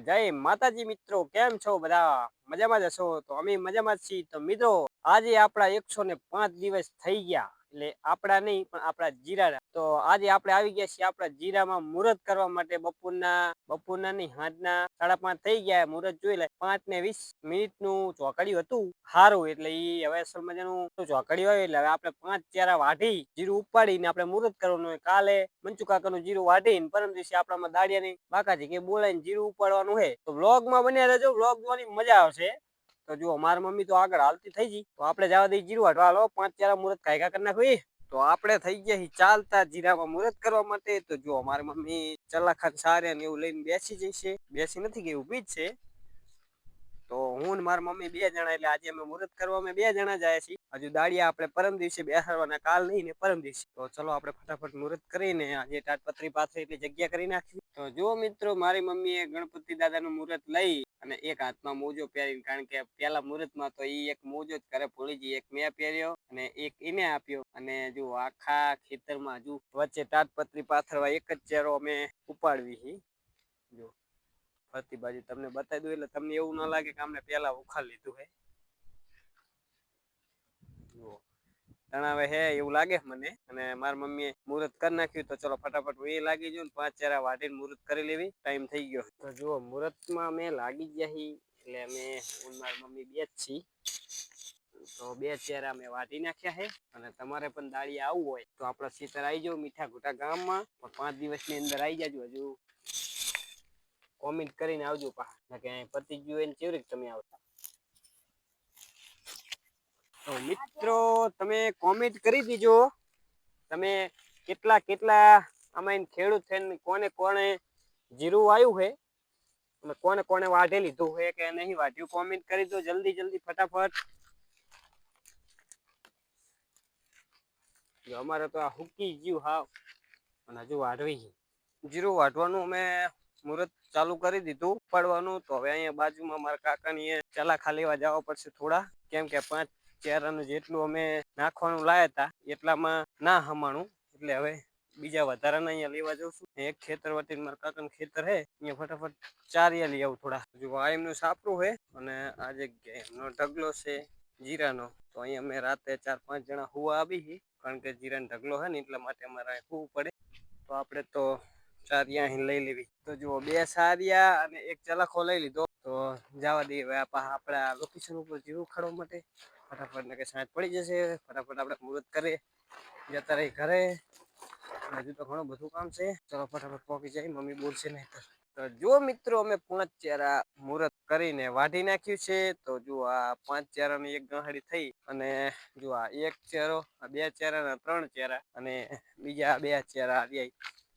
જય માતાજી મિત્રો, કેમ છો બધા? મજામાં જ હશો? તો અમે મજામાં છીએ. તો મિત્રો, આજે આપણા એકસો ને પાંચ દિવસ થઈ ગયા. એટલે આપણા નહીં, પણ આપણા જીરા તો આજે આપણે આવી ગયા છીએ આપણા જીરામાં મુહૂર્ત કરવા માટે બપોરના બપોરના ની હાંજના સાડા પાંચ થઈ ગયા, મુહૂર્ત જોઈ લે પાંચ ને વીસ મિનિટનું ચોકડ્યું હતું. સારું એટલે ઈ હવે અસલ મજાનું ચોકડ્યું હોય એટલે હવે આપણે પાંચ ચારા વાઢી, જીરું ઉપાડીને આપણે મુહૂર્ત કરવાનું હોય. કાલે મંચુ કાકાનું જીરું વાઢીને પરમ દિવસે આપણામાં દાડિયાની બાકાજી કે બોલાવીને જીરું ઉપાડવાનું છે તો વ્લોગમાં બન્યા રહેજો. વ્લોગ જોવાની મજા આવશે. તો જો મારી મમ્મી તો આગળ હાલતી થઈ ગઈ. તો આપણે જવા દઈએ જીરું વાટવા લો પાંચ ચારા મુહૂર્ત કાયકા કરી નાખવી તો આપણે થઈ ગયા ચાલતા જીરામાં મુહૂર્ત કરવા માટે. તો જો અમારી મમ્મી ચલાખાન સારે ને એવું લઈને બેસી જશે બેસી નથી ગઈ, ઊભી જ છે. તો હું મારી મમ્મી બે જણા, એટલે આજે અમે મુહૂર્ત કરવા, અમે બે જણા જાય છીએ. હજુ દાડિયા આપણે પરમ દિવસે બેસાડવાના કાલ નહીં ને પરમ દિવસે. તો ચલો આપણે ફટાફટ મુહૂર્ત કરીને આજે તાટપત્રી પાસે એટલી જગ્યા કરી નાખી તો જો મિત્રો, મારી મમ્મીએ ગણપતિ દાદાનું મુહૂર્ત લઈ અને એક હાથમાં મોજો પહેરીને, કારણ કે પેલા મુહૂર્તમાં તો ઈ એક મોજો જ કરે ભૂલીજી એક મેં પહેર્યો અને એક એને આપ્યો. અને જો આખા ખેતરમાં હજુ વચ્ચે તાટપત્રી પાથરવા એક જ ચેરો અમે ઉપાડવી છે. જો. ફરતી તમને બતાવી દઉં, એટલે તમને એવું ન લાગે કે અમને પેલા ઉખાડ લીધું હે. તણાવે હે, એવું લાગે મને. અને મારા મમ્મીએ મુહૂર્ત કરી નાખ્યું, તો ચલો ફટાફટ એ લાગી ગયું પાંચ ચારા વાટીને મુહૂર્ત કરી લેવી. ટાઈમ થઈ ગયો. તો જુઓ, મુહૂર્તમાં મેં લાગી ગયા હી, એટલે અમે હું મારી મમ્મી બે જ છીએ. તો બે ચેરા મેં વાટી નાખ્યા છે અને તમારે પણ દાળી આવવું હોય, તો આપણા સીતર આવી જાવ મીઠા ઘોટા ગામમાં. પણ પાંચ દિવસની અંદર આવી જાજો હજુ. કોમેન્ટ કરીને આવજો પાછા. કે પતિ ગયું હોય ને કેવી રીતે તમે આવતા? તો મિત્રો, તમે કોમેન્ટ કરી દીજો. તમે કેટલા કેટલા આમાં ખેડૂત થઈને કોને કોને જીરું આવ્યું છે? અને કોને કોને વાઢે લીધું છે કે નહીં વાઢ્યું? કોમેન્ટ કરી દો જલ્દી જલ્દી ફટાફટ. અમારે તો આ હુકી ગયું હાવ. અને હજુ વાઢવી જીરું વાઢવાનું અમે મુહૂર્ત ચાલુ કરી દીધું પડવાનું તો હવે અહીંયા બાજુમાં મારા કાકાની ચલા ખાલીવા જવા પડશે થોડા. કેમ કે પાંચ ચેરાનું જેટલું અમે નાખવાનું લાયા હતા, એટલામાં ના હમાણું. એટલે હવે બીજા વધારાના અહીંયા લેવા જઉં છું. એક ખેતર વતી મારા કાકાનું ખેતર હે, અહીંયા ફટાફટ ચારિયા લઈ આવું થોડા. જો આ એમનું સાપરું હે, અને આ જગ્યાએ એમનો ઢગલો છે જીરાનો. તો અહીંયા અમે રાતે ચાર પાંચ જણા હુવા આવી કારણ કે જીરાનો ઢગલો હે ને, એટલા માટે અમારે હુવું પડે. તો આપણે તો સારિયા અહીં લઈ લેવી તો જુઓ, બે સારિયા અને એક ચલાખો લઈ લીધો. તો જવા દઈએ હવે આપણા લોકેશન ઉપર જીવું ખાડવા માટે. ફટાફટ ને કે સાંજ પડી જશે. ફટાફટ આપણે મુહૂર્ત કરીએ. જતા રહી ઘરે. હજુ તો ઘણું બધું કામ છે. ચલો ફટાફટ પહોંચી જાય. મમ્મી બોલશે નહીં તો. જો મિત્રો, અમે પાંચ ચેરા મુહૂર્ત કરીને વાઢી નાખ્યું છે. તો જો આ પાંચ ચેરાની એક ગહાડી થઈ અને જો એક ચેરો, આ બે ચેરા ત્રણ ચેરા અને બીજા બે ચેરા આવી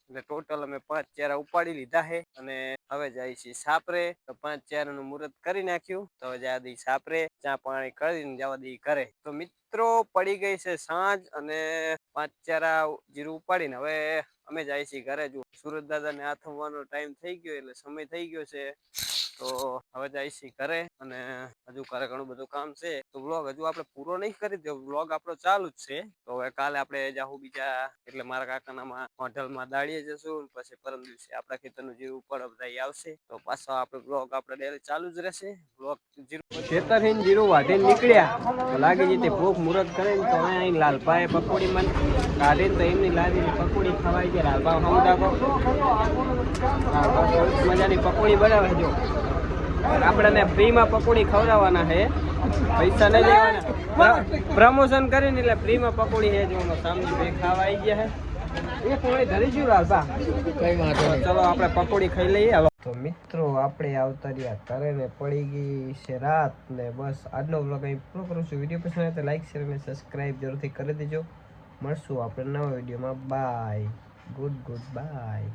એટલે ટોટલ અમે પાંચ ચેરા ઉપાડી લીધા છે અને હવે જાય છે સાપરે તો પાંચ ચેરાનું મુહૂર્ત કરી નાખ્યું. તો હવે જવા દઈ સાપરે ચા પાણી કરીને જવા દઈ ઘરે. તો મિત્રો, પડી ગઈ છે સાંજ અને પાંચ ચેરા જીરું ઉપાડીને હવે અમે જાય છીએ ઘરે. જો સુરત દાદાને આથમવાનો ટાઈમ થઈ ગયો એટલે સમય થઈ ગયો છે. તો હવે છીએ ઘરે અને હજુ ઘરે ઘણું બધું કામ છે. તો વ્લોગ હજુ આપણે પૂરો નહીં કરી દો વ્લોગ આપણો ચાલુ જ છે. તો હવે કાલે આપણે જાહું બીજા, એટલે મારા કાકાનામાં હોટલમાં દાડીએ જશું પછી પરમ દિવસે આપણા ખેતરનું જીરું પણ બધા આવશે. તો પાછો આપણે વ્લોગ આપણે ડેલી ચાલુ જ રહેશે. વ્લોગ જીરું ખેતર જીરું વાઢીને નીકળ્યા. લાગે છે તે ભૂખ મુરત કરે ને તો અહીં લાલભાએ પકોડી મન કાઢીને તો એમની લાવીને પકોડી ખવાય છે લાલભા મજાની પકોડી બનાવે જો. આપણને ફ્રીમાં પકોડી ખવડાવવાના છે. પૈસા નહીં લેવાના. પ્રમોશન કરીને એટલે ફ્રીમાં પકોડી છે જો સામે બે ખાવા આવી ગયા છે. એક વળી ધરી ગયું લાલભા કઈ વાંધો ચલો આપણે પકોડી ખાઈ લઈએ. હવે તો મિત્રો આપણે આવતા રહ્યા ઘરે ને પડી ગઈ છે રાત ને બસ આજનો વ્લોગ અહીં પૂરો કરું છું. વીડિયો પસંદ આવે તો લાઈક શેર અને સબસ્ક્રાઈબ જરૂરથી કરી દેજો. મળશું આપણે નવા વિડીયોમાં. Bye good good bye